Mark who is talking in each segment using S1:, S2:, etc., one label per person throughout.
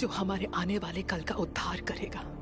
S1: जो हमारे आने वाले कल का उद्धार करेगा।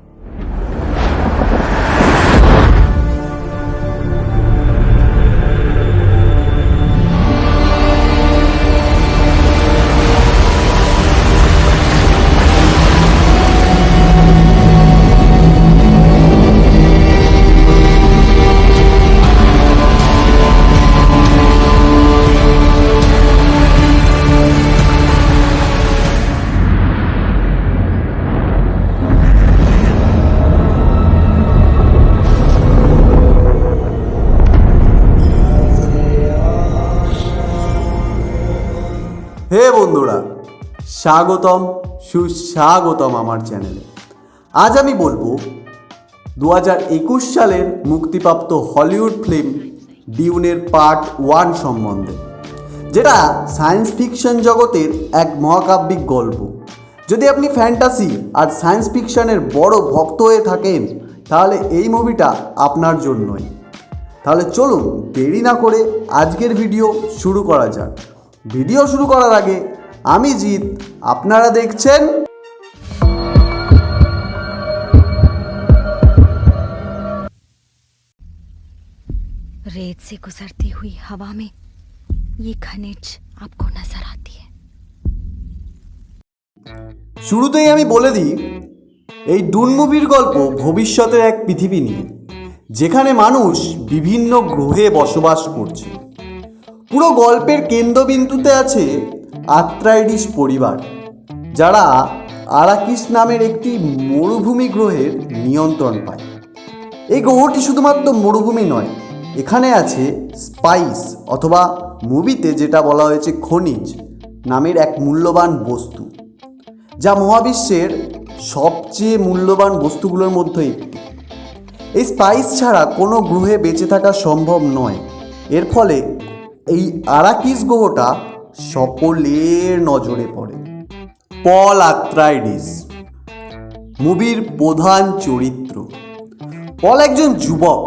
S2: হে বন্ধুরা, স্বাগতম, সুস্বাগতম আমার চ্যানেলে। আজ আমি বলব দু হাজার একুশ সালের মুক্তিপ্রাপ্ত হলিউড ফিল্ম ডিউনের পার্ট ওয়ান সম্বন্ধে, যেটা সায়েন্স ফিকশন জগতের এক মহাকাব্যিক গল্প। যদি আপনি ফ্যান্টাসি আর সায়েন্স ফিকশনের বড় ভক্ত হয়ে থাকেন, তাহলে এই মুভিটা আপনার জন্যই। তাহলে চলুন দেরি না করে আজকের ভিডিও শুরু করা যাক। ভিডিও শুরু করার আগে আমি জিৎ আপনারা দেখছেন
S3: रेत से गुजरती हुई हवा में ये खनिज आपको नजर आती है
S2: শুরুতেই আমি বলে দিই এই ডুন মুভির গল্প ভবিষ্যতের এক পৃথিবী নিয়ে যেখানে মানুষ বিভিন্ন গ্রহে বসবাস করছে পুরো গল্পের কেন্দ্রবিন্দুতে আছে আত্রাইডিস পরিবার, যারা আরাকিস নামের একটি মরুভূমি গ্রহের নিয়ন্ত্রণ পায়। এই গ্রহটি শুধুমাত্র মরুভূমি নয়, এখানে আছে স্পাইস অথবা মুভিতে যেটা বলা হয়েছে খনিজ নামের এক মূল্যবান বস্তু, যা মহাবিশ্বের সবচেয়ে মূল্যবান বস্তুগুলোর মধ্যে একটি। এই স্পাইস ছাড়া কোনো গ্রহে বেঁচে থাকা সম্ভব নয়, এর ফলে এই আরাকিস গ্রহটা সকলের নজরে পড়ে। পল আত্রাইডিস, মুভির প্রধান চরিত্র। পল একজন যুবক,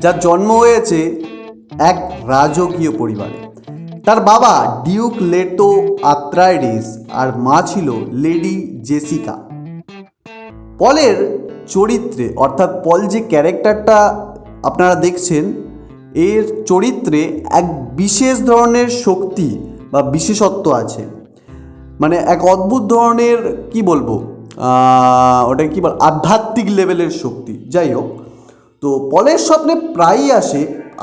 S2: যার জন্ম হয়েছে এক রাজকীয় পরিবারে। তার বাবা ডিউক লেটো আত্রাইডিস আর মা ছিল লেডি জেসিকা। পলের চরিত্রে, অর্থাৎ পল যে ক্যারেক্টারটা আপনারা দেখছেন এর চরিত্রে এক বিশেষ ধরনের শক্তি বা বিশেষত্ব আছে। মানে এক অদ্ভুত ধরনের, কি বলব ওটা কি বল, আধ্যাত্মিক লেভেলের শক্তি। যাই হোক, তো পলের স্বপ্নে প্রায়ই আসে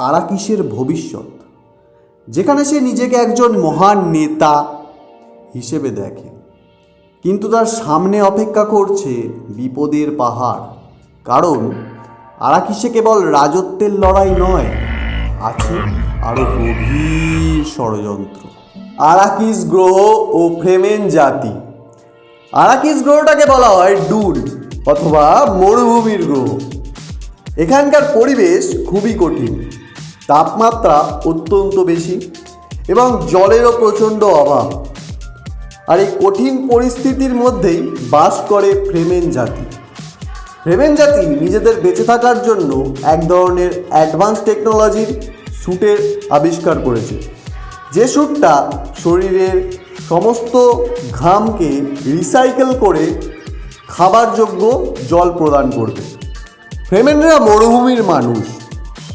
S2: আরাকিসের ভবিষ্যৎ, যেখানে সে নিজেকে একজন মহান নেতা হিসেবে দেখে। কিন্তু তার সামনে অপেক্ষা করছে বিপদের পাহাড়, কারণ আরাকিসে কেবল রাজত্বের লড়াই নয় আছে আরও গভীর ষড়যন্ত্র। আরাকিস গ্রহ ও ফ্রেমেন জাতি। আরাকিস গ্রহটাকে বলা হয় ডুন অথবা মরুভূমির গ্রহ। এখানকার পরিবেশ খুবই কঠিন। তাপমাত্রা অত্যন্ত বেশি এবং জলেরও প্রচণ্ড অভাব। আর এই কঠিন পরিস্থিতির মধ্যেই বাস করে ফ্রেমেন জাতি। ফ্রেমেন জাতি নিজেদের বেঁচে থাকার জন্য এক ধরনের অ্যাডভান্স টেকনোলজির স্যুটের আবিষ্কার করেছে। যে স্যুটটা শরীরের সমস্ত ঘামকে রিসাইকেল করে খাবারযোগ্য জল প্রদান করবে। ফ্রেমেনরা মরুভূমির মানুষ,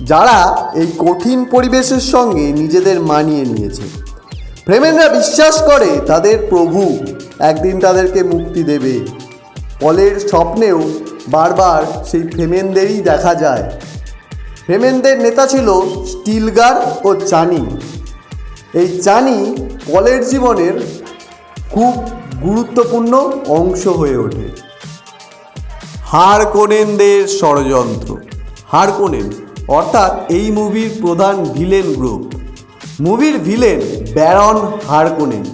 S2: যারা এই কঠিন পরিবেশের সঙ্গে নিজেদের মানিয়ে নিয়েছে। ফ্রেমেনরা বিশ্বাস করে তাদের প্রভু একদিন তাদেরকে মুক্তি দেবে। পলের স্বপ্নেও বারবার সেই ফ্রেমেনদেরই দেখা যায়। ফ্রেমেনদের নেতা ছিল স্টিলগার ও চানি। এই চানি পলের জীবনের খুব গুরুত্বপূর্ণ অংশ হয়ে ওঠে। হারকোনেনদের ষড়যন্ত্র। হারকোনেন অর্থাৎ এই মুভির প্রধান ভিলেন গ্রুপ। মুভির ভিলেন ব্যারন হারকোনেন,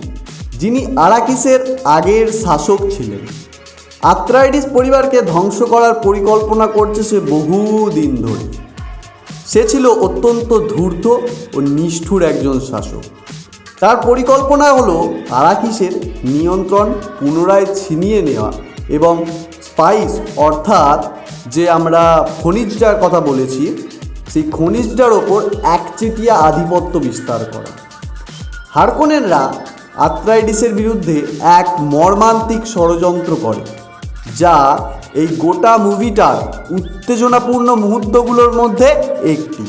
S2: যিনি আরাকিসের আগের শাসক ছিলেন। আত্রাইডিস পরিবারকে ধ্বংস করার পরিকল্পনা করছে সে বহু দিন ধরে। সে ছিল অত্যন্ত ধূর্ত ও নিষ্ঠুর একজন শাসক। তার পরিকল্পনা হলো আরাকিসের নিয়ন্ত্রণ পুনরায় ছিনিয়ে নেওয়া এবং স্পাইস, অর্থাৎ যে আমরা খনিজটার কথা বলেছি, সেই খনিজটার ওপর একচেটিয়া আধিপত্য বিস্তার করা। হারকোনেনরা আর্থ্রাইটিসের বিরুদ্ধে এক মর্মান্তিক ষড়যন্ত্র করে। যা এই গোটা মুভিটার উত্তেজনাপূর্ণ মুহূর্তগুলোর মধ্যে একটি।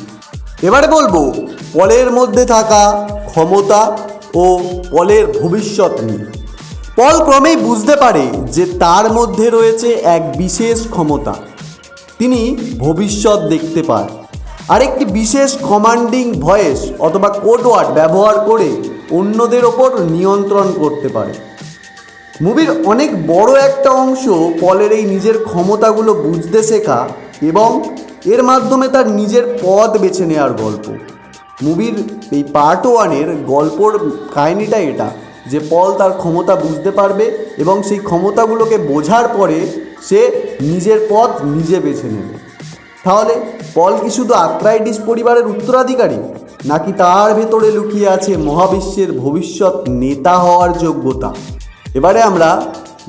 S2: এবারে বলব, পলের মধ্যে থাকা ক্ষমতা ও পলের ভবিষ্যৎ নিয়ে। পল ক্রমেই বুঝতে পারে যে তার মধ্যে রয়েছে এক বিশেষ ক্ষমতা। তিনি ভবিষ্যৎ দেখতে পায়। আর একটি বিশেষ কমান্ডিং ভয়েস অথবা কোডওয়ার্ড ব্যবহার করে অন্যদের ওপর নিয়ন্ত্রণ করতে পারে। মুভির অনেক বড় একটা অংশ পলের এই নিজের ক্ষমতাগুলো বুঝতে শেখা এবং এর মাধ্যমে তার নিজের পথ বেছে নেওয়ার গল্প। মুভির এই পার্ট ওয়ানের গল্পর কাহিনিটা এটা, যে পল তার ক্ষমতা বুঝতে পারবে এবং সেই ক্ষমতাগুলোকে বোঝার পরে সে নিজের পথ নিজে বেছে নেবে। তাহলে পল কি শুধু আর্থ্রাইটিস পরিবারের উত্তরাধিকারী, নাকি তার ভেতরে লুকিয়ে আছে মহাবিশ্বের ভবিষ্যৎ নেতা হওয়ার যোগ্যতা? এবারে আমরা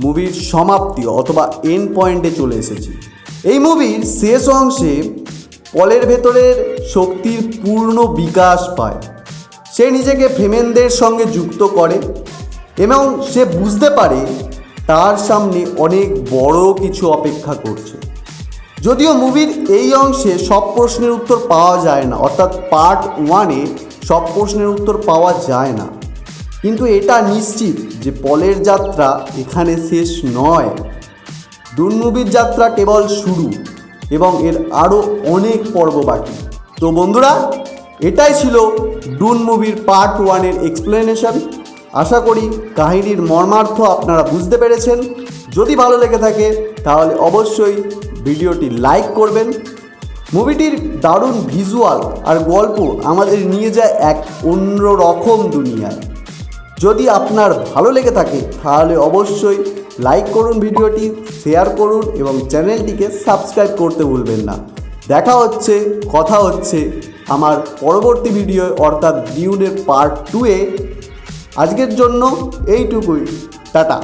S2: মুভির সমাপ্তি অথবা এন পয়েন্টে চলে এসেছি। এই মুভির শেষ অংশে পলের ভেতরের শক্তির পূর্ণ বিকাশ পায়। সে নিজেকে ফেমেনদের সঙ্গে যুক্ত করে এবং সে বুঝতে পারে তার সামনে অনেক বড় কিছু অপেক্ষা করছে। যদিও মুভির এই অংশে সব প্রশ্নের উত্তর পাওয়া যায় না, অর্থাৎ পার্ট ওয়ানে সব প্রশ্নের উত্তর পাওয়া যায় না। কিন্তু এটা নিশ্চিত যে পলের যাত্রা এখানে শেষ নয়। মুভির যাত্রা কেবল শুরু এবং এর আরও অনেক পর্ব বাকি। তো বন্ধুরা, এটাই ছিল ডুন মুভির পার্ট ওয়ানের এক্সপ্লেনেশন আশা করি কাহিনীর মর্মার্থ আপনারা বুঝতে পেরেছেন। যদি ভালো লেগে থাকে, তাহলে অবশ্যই ভিডিওটি লাইক করবেন। মুভিটির দারুণ ভিজুয়াল আর গল্প আমাদের নিয়ে যায় এক অন্য রকম দুনিয়ায়। যদি আপনার ভালো লেগে থাকে, তাহলে অবশ্যই লাইক করুন ভিডিওটি শেয়ার করুন এবং চ্যানেলটিকে সাবস্ক্রাইব করতে ভুলবেন না। দেখা হচ্ছে, কথা হচ্ছে আমার পরবর্তী ভিডিও অর্থাৎ ডিউনের পার্ট টুয়ে আজকের জন্য এইটুকুই। টাটা।